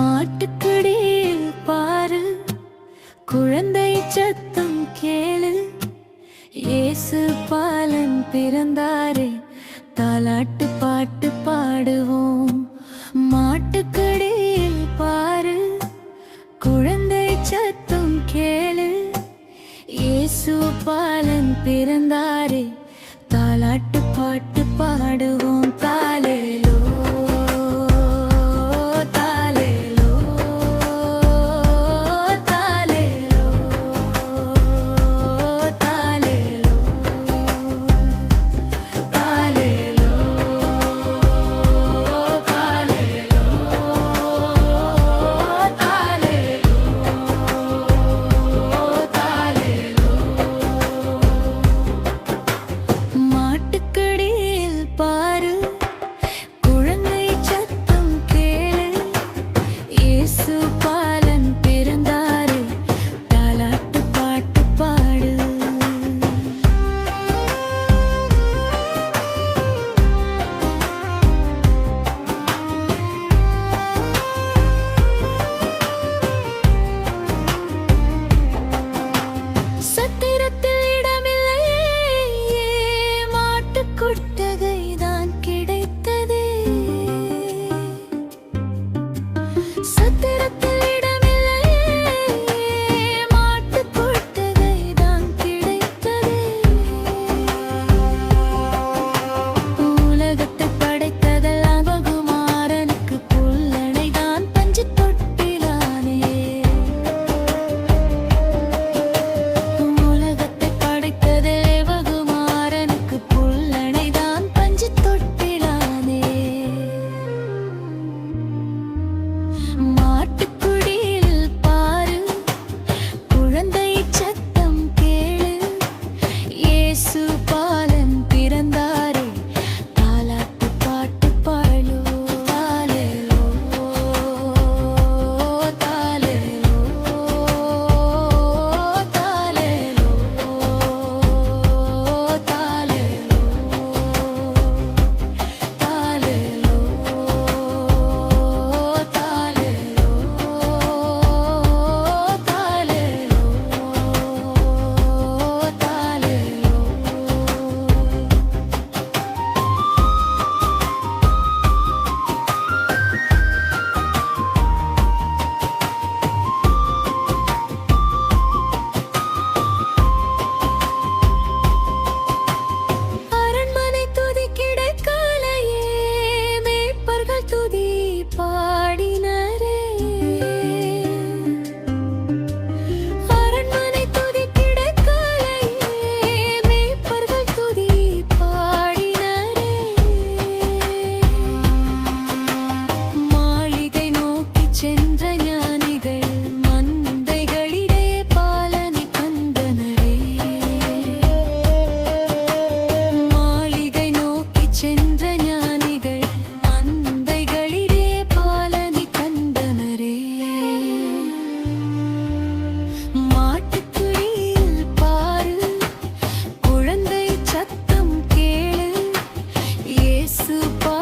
மாட்டுக்கடியில் பாரு. குழந்தை சத்தம் கேளு. இயேசு பாலன் பிறந்தாரே. தாலாட்டு பாட்டு பாடுவோம். மாட்டுக்கடியில் பாரு. குழந்தை சத்தம் கேளு. இயேசு பாலன் பிறந்தாரே. தாலாட்டு but super